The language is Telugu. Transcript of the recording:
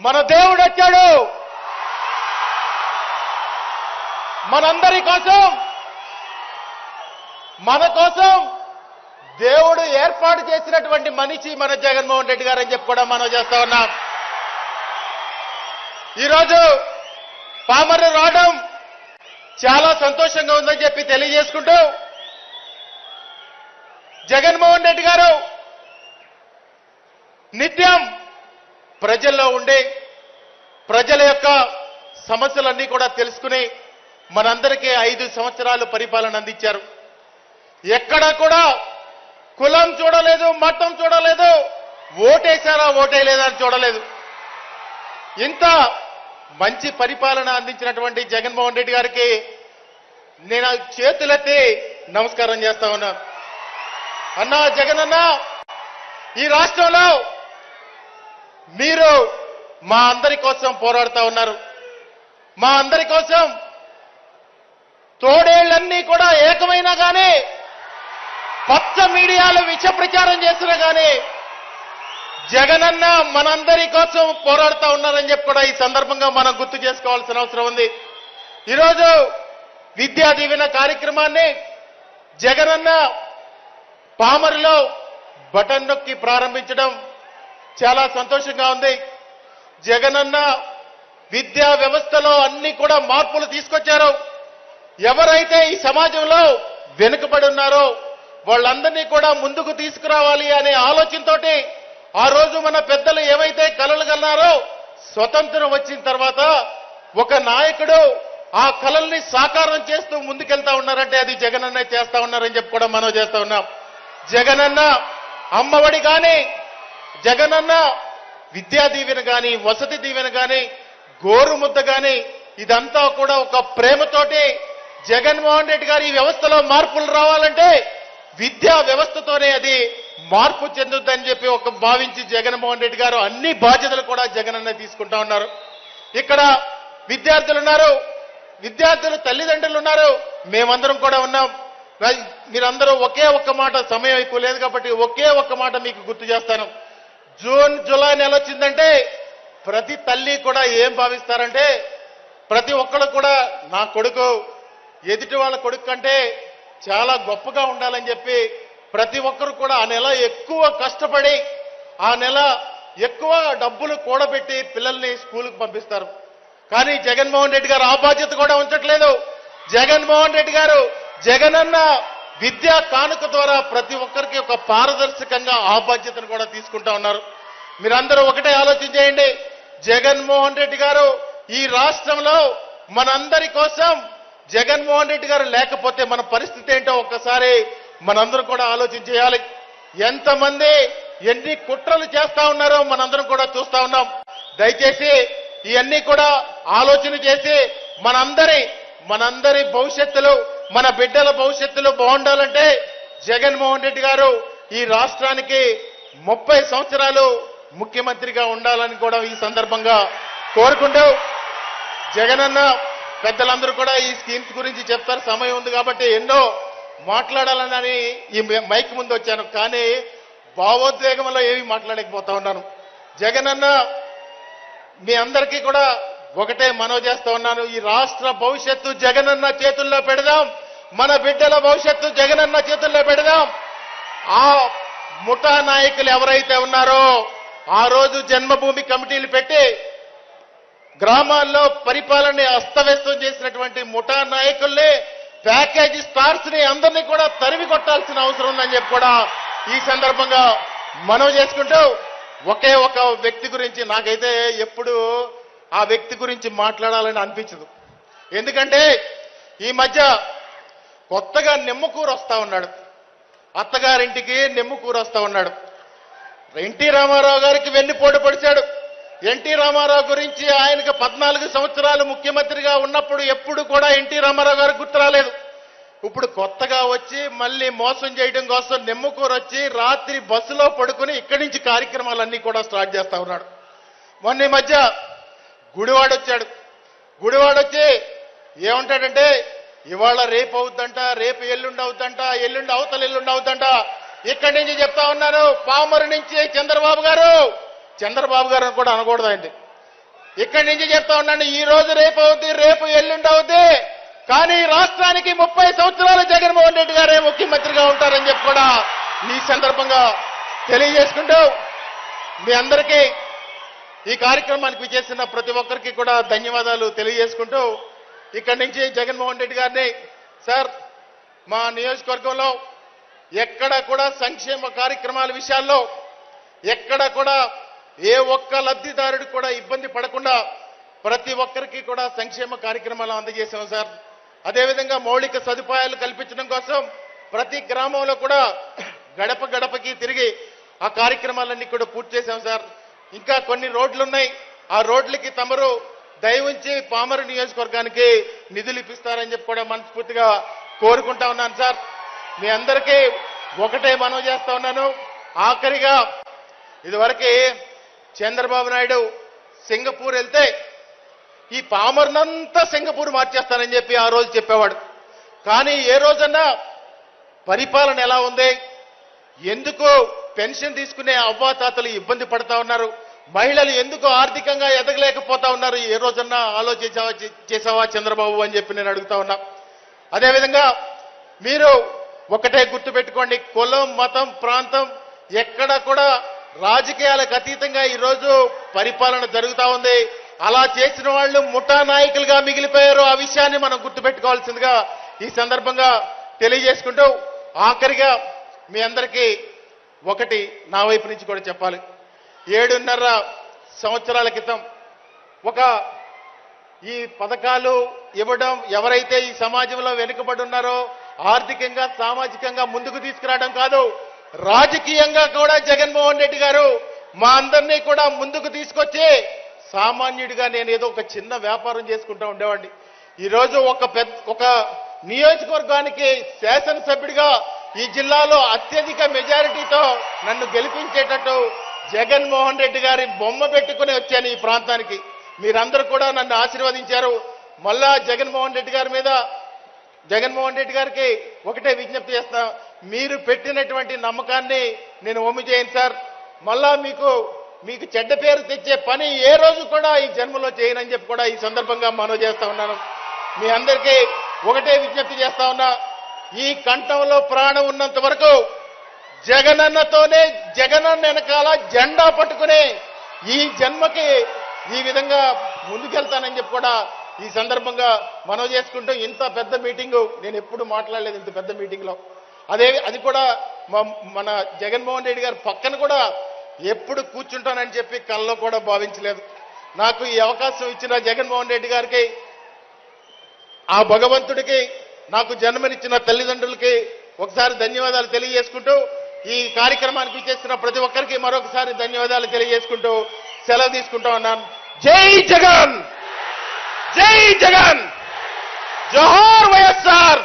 మన దేవుడు వచ్చాడు. మనందరి కోసం మన కోసం దేవుడు ఏర్పాటు చేసినటువంటి మనిషి మన జగన్మోహన్ రెడ్డి గారు అని చెప్పి కూడా మనం చేస్తా ఉన్నాం. ఈరోజు పామర్లు రావడం చాలా సంతోషంగా ఉందని చెప్పి తెలియజేసుకుంటూ జగన్మోహన్ రెడ్డి గారు నిత్యం ప్రజల్లో ఉండి ప్రజల యొక్క సమస్యలన్నీ కూడా తెలుసుకుని మనందరికీ ఐదు సంవత్సరాలు పరిపాలన అందించారు. ఎక్కడ కూడా కులం చూడలేదు మతం చూడలేదు ఓటేశారా ఓటేయలేదా అని చూడలేదు. ఇంత మంచి పరిపాలన అందించినటువంటి జగన్మోహన్ రెడ్డి గారికి నేను చేతులెత్తి నమస్కారం చేస్తా ఉన్నాను అన్నా జగన్ అన్న ఈ రాష్ట్రంలో మీరు మా అందరి కోసం పోరాడుతూ ఉన్నారు. మా అందరి కోసం తోడేళ్ళన్నీ కూడా ఏకమైనా కానీ పచ్చ మీడియాలు విష ప్రచారం చేసినా కానీ జగనన్న మనందరి కోసం పోరాడుతూ ఉన్నారని చెప్పి కూడా ఈ సందర్భంగా మనం గుర్తు చేసుకోవాల్సిన అవసరం ఉంది. ఈరోజు విద్యా దీవెన కార్యక్రమాన్ని జగనన్న పామరులో బటన్ నొక్కి ప్రారంభించడం చాలా సంతోషంగా ఉంది. జగనన్న విద్యా వ్యవస్థలో అన్ని కూడా మార్పులు తీసుకొచ్చారు. ఎవరైతే ఈ సమాజంలో వెనుకబడి ఉన్నారో వాళ్ళందరినీ కూడా ముందుకు తీసుకురావాలి అనే ఆలోచనతో ఆ రోజు మన పెద్దలు ఏవైతే కలలు కన్నారో స్వతంత్రం వచ్చిన తర్వాత ఒక నాయకుడు ఆ కళల్ని సాకారం చేస్తూ ముందుకెళ్తా ఉన్నారంటే అది జగనన్న చేస్తా ఉన్నారని చెప్పి కూడా మనం చేస్తా ఉన్నాం. జగనన్న అమ్మఒడి కానీ జగనన్న విద్యా దీవెన కానీ వసతి దీవెన కానీ గోరుముద్ద కానీ ఇదంతా కూడా ఒక ప్రేమతోటి జగన్మోహన్ రెడ్డి గారి ఈ వ్యవస్థలో మార్పులు రావాలంటే విద్యా వ్యవస్థతోనే అది మార్పు చెందుద్దని చెప్పి ఒక భావించి జగన్మోహన్ రెడ్డి గారు అన్ని బాధ్యతలు కూడా జగనన్న తీసుకుంటా ఉన్నారు. ఇక్కడ విద్యార్థులు ఉన్నారు విద్యార్థులు తల్లిదండ్రులు ఉన్నారు మేమందరం కూడా ఉన్నాం. మీరందరూ ఒకే ఒక్క మాట సమయం ఎక్కువ లేదు కాబట్టి ఒకే ఒక్క మాట మీకు గుర్తు చేస్తాను. జూన్ జూలై నెల వచ్చిందంటే ప్రతి తల్లి కూడా ఏం భావిస్తారంటే ప్రతి ఒక్కరు కూడా నా కొడుకు ఎదుటి వాళ్ళ కొడుకు కంటే చాలా గొప్పగా ఉండాలని చెప్పి ప్రతి ఒక్కరు కూడా ఆ నెల ఎక్కువ కష్టపడి ఆ నెల ఎక్కువ డబ్బులు కూడబెట్టి పిల్లల్ని స్కూల్కి పంపిస్తారు. కానీ జగన్మోహన్ రెడ్డి గారు ఆ బాధ్యత కూడా ఉంచట్లేదు. జగన్మోహన్ రెడ్డి గారు జగనన్న విద్యా కానుక ద్వారా ప్రతి ఒక్కరికి ఒక పారదర్శకంగా ఆ బాధ్యతను కూడా తీసుకుంటా ఉన్నారు. మీరందరూ ఒకటే ఆలోచన చేయండి. జగన్మోహన్ రెడ్డి గారు ఈ రాష్ట్రంలో మనందరి కోసం జగన్మోహన్ రెడ్డి గారు లేకపోతే మన పరిస్థితి ఏంటో ఒక్కసారి మనందరం కూడా ఆలోచన చేయాలి. ఎంతమంది ఎన్ని కుట్రలు చేస్తా ఉన్నారో మనందరం కూడా చూస్తా ఉన్నాం. దయచేసి ఇవన్నీ కూడా ఆలోచన చేసి మనందరి మనందరి భవిష్యత్తులో మన బిడ్డల భవిష్యత్తులో బాగుండాలంటే జగన్మోహన్ రెడ్డి గారు ఈ రాష్ట్రానికి ముప్పై సంవత్సరాలు ముఖ్యమంత్రిగా ఉండాలని కూడా ఈ సందర్భంగా కోరుకుంటూ జగనన్న పెద్దలందరూ కూడా ఈ స్కీమ్స్ గురించి చెప్తారు. సమయం ఉంది కాబట్టి ఎన్నో మాట్లాడాలని ఈ మైక్ ముందు వచ్చాను. కానీ భావోద్వేగంలో ఏమి మాట్లాడకపోతా ఉన్నాను. జగనన్న మీ అందరికీ కూడా ఒకటే మనవి చేస్తా ఉన్నాను ఈ రాష్ట్ర భవిష్యత్తు జగనన్న చేతుల్లో పెడదాం మన బిడ్డల భవిష్యత్తు జగనన్న చేతుల్లో పెడదాం. ఆ ముఠా నాయకులు ఎవరైతే ఉన్నారో ఆ రోజు జన్మభూమి కమిటీలు పెట్టి గ్రామాల్లో పరిపాలనని అస్తవ్యస్తం చేసినటువంటి ముఠా నాయకుల్ని ప్యాకేజీ స్టార్స్ని అందరినీ కూడా తరిమి కొట్టాల్సిన అవసరం ఉందని చెప్పి కూడా ఈ సందర్భంగా మనవి చేసుకుంటూ ఒకే ఒక వ్యక్తి గురించి నాకైతే ఎప్పుడు ఆ వ్యక్తి గురించి మాట్లాడాలని అనిపించదు. ఎందుకంటే ఈ మధ్య కొత్తగా నిమ్మకూరు వస్తా ఉన్నాడు. అత్తగారింటికి నిమ్మకూరు వస్తా ఉన్నాడు. ఎన్టీ రామారావు గారికి వెన్నుపోటు పొడిచాడు. ఎన్టీ రామారావు గురించి ఆయనకు పద్నాలుగు సంవత్సరాలు ముఖ్యమంత్రిగా ఉన్నప్పుడు ఎప్పుడు కూడా ఎన్టీ రామారావు గారు గుర్తు రాలేదు. ఇప్పుడు కొత్తగా వచ్చి మళ్ళీ మోసం చేయడం కోసం నిమ్మకూరు వచ్చి రాత్రి బస్సులో పడుకుని ఇక్కడి నుంచి కార్యక్రమాలన్నీ కూడా స్టార్ట్ చేస్తా ఉన్నాడు. మొన్న ఈ మధ్య గుడివాడు వచ్చాడు గుడివాడు వచ్చి ఏమంటాడంటే ఇవాళ రేపు అవుద్దంట రేపు ఎల్లుండి అవుద్దంట ఎల్లుండి అవతల ఎల్లుండి అవుద్దంట. ఇక్కడి నుంచి చెప్తా ఉన్నాను పామరు నుంచి చంద్రబాబు గారు. చంద్రబాబు గారు అని కూడా అనకూడదండి ఇక్కడి నుంచి చెప్తా ఉన్నాను ఈ రోజు రేపు అవుద్ది రేపు ఎల్లుండి అవుద్ది. కానీ రాష్ట్రానికి ముప్పై సంవత్సరాలు జగన్మోహన్ రెడ్డి గారే ముఖ్యమంత్రిగా ఉంటారని చెప్పి కూడా ఈ సందర్భంగా తెలియజేసుకుంటూ మీ అందరికీ ఈ కార్యక్రమానికి విచేసిన ప్రతి ఒక్కరికి కూడా ధన్యవాదాలు తెలియజేసుకుంటూ ఇక్కడి నుంచి జగన్మోహన్ రెడ్డి గారిని సార్ మా నియోజకవర్గంలో ఎక్కడ కూడా సంక్షేమ కార్యక్రమాల విషయాల్లో ఎక్కడ కూడా ఏ ఒక్క లబ్ధిదారుడు కూడా ఇబ్బంది పడకుండా ప్రతి ఒక్కరికి కూడా సంక్షేమ కార్యక్రమాలు అందజేశాం సార్. అదేవిధంగా మౌలిక సదుపాయాలు కల్పించడం కోసం ప్రతి గ్రామంలో కూడా గడప గడపకి తిరిగి ఆ కార్యక్రమాలన్నీ కూడా పూర్తి చేశాం సార్. ఇంకా కొన్ని రోడ్లు ఉన్నాయి ఆ రోడ్లకి తమరు దయవుంచి పామరు నియోజకవర్గానికి నిధులు ఇప్పిస్తారని చెప్పి కూడా మనస్ఫూర్తిగా కోరుకుంటా ఉన్నాను సార్. మీ అందరికీ ఒకటే మనవి చేస్తా ఉన్నాను. ఆఖరిగా ఇదివరకు చంద్రబాబు నాయుడు సింగపూర్ వెళ్తే ఈ పామర్నంతా సింగపూర్ మార్చేస్తానని చెప్పి ఆ రోజు చెప్పేవాడు. కానీ ఏ రోజన్నా పరిపాలన ఎలా ఉంది? ఎందుకు పెన్షన్ తీసుకునే అవ్వాతాతలు ఇబ్బంది పడతా ఉన్నారు. మహిళలు ఎందుకు ఆర్థికంగా ఎదగలేకపోతా ఉన్నారు? ఏ రోజన్నా ఆలోచించావా చేసావా చంద్రబాబు అని చెప్పి నేను అడుగుతా ఉన్నా. అదేవిధంగా మీరు ఒకటే గుర్తుపెట్టుకోండి. కులం మతం ప్రాంతం ఎక్కడ కూడా రాజకీయాలకు అతీతంగా ఈరోజు పరిపాలన జరుగుతూ ఉంది. అలా చేసిన వాళ్ళు ముఠా నాయకులుగా మిగిలిపోయారు. ఆ విషయాన్ని మనం గుర్తుపెట్టుకోవాల్సిందిగా ఈ సందర్భంగా తెలియజేసుకుంటూ ఆఖరిగా మీ అందరికీ ఒకటి నా వైపు నుంచి కూడా చెప్పాలి. ఏడున్నర సంవత్సరాల క్రితం ఒక ఈ పథకాలు ఇవ్వడం ఎవరైతే ఈ సమాజంలో వెనుకబడి ఉన్నారో ఆర్థికంగా సామాజికంగా ముందుకు తీసుకురావడం కాదు రాజకీయంగా కూడా జగన్మోహన్ రెడ్డి గారు మా అందరినీ కూడా ముందుకు తీసుకొచ్చి సామాన్యుడిగా నేను ఏదో ఒక చిన్న వ్యాపారం చేసుకుంటూ ఉండేవాడిని. ఈరోజు ఒక పెద్ద ఒక నియోజకవర్గానికి శాసనసభ్యుడిగా ఈ జిల్లాలో అత్యధిక మెజారిటీతో నన్ను గెలిపించేటట్టు జగన్మోహన్ రెడ్డి గారి బొమ్మ పెట్టుకుని వచ్చాను ఈ ప్రాంతానికి. మీరందరూ కూడా నన్ను ఆశీర్వదించారు. మళ్ళా జగన్మోహన్ రెడ్డి గారి మీద జగన్మోహన్ రెడ్డి గారికి ఒకటే విజ్ఞప్తి చేస్తా. మీరు పెట్టినటువంటి నమ్మకాన్ని నేను ఒమ్మి చేయను సార్. మళ్ళా మీకు మీకు చెడ్డ పేరు తెచ్చే పని ఏ రోజు కూడా ఈ జన్మలో చేయనని చెప్పి కూడా ఈ సందర్భంగా మనవి చేస్తా ఉన్నాను. మీ అందరికీ ఒకటే విజ్ఞప్తి చేస్తా ఉన్నా. ఈ కంఠంలో ప్రాణం ఉన్నంత వరకు జగనన్నతోనే జగనన్న వెనకాల జెండా పట్టుకునే ఈ జన్మకి ఈ విధంగా ముందుకెళ్తానని చెప్పి కూడా ఈ సందర్భంగా మనం చేసుకుంటూ ఇంత పెద్ద మీటింగు నేను ఎప్పుడు మాట్లాడలేదు ఇంత పెద్ద మీటింగ్లో. అదే అది కూడా మన జగన్మోహన్ రెడ్డి గారి పక్కన కూడా ఎప్పుడు కూర్చుంటానని చెప్పి కళ్ళలో కూడా భావించలేదు. నాకు ఈ అవకాశం ఇచ్చిన జగన్మోహన్ రెడ్డి గారికి ఆ భగవంతుడికి నాకు జన్మనిచ్చిన తల్లిదండ్రులకి ఒకసారి ధన్యవాదాలు తెలియజేసుకుంటూ ఈ కార్యక్రమానికి ఇచ్చేసిన ప్రతి ఒక్కరికి మరొకసారి ధన్యవాదాలు తెలియజేసుకుంటూ సెలవు తీసుకుంటా ఉన్నాను. జై జగన్! జై జగన్! జోహార్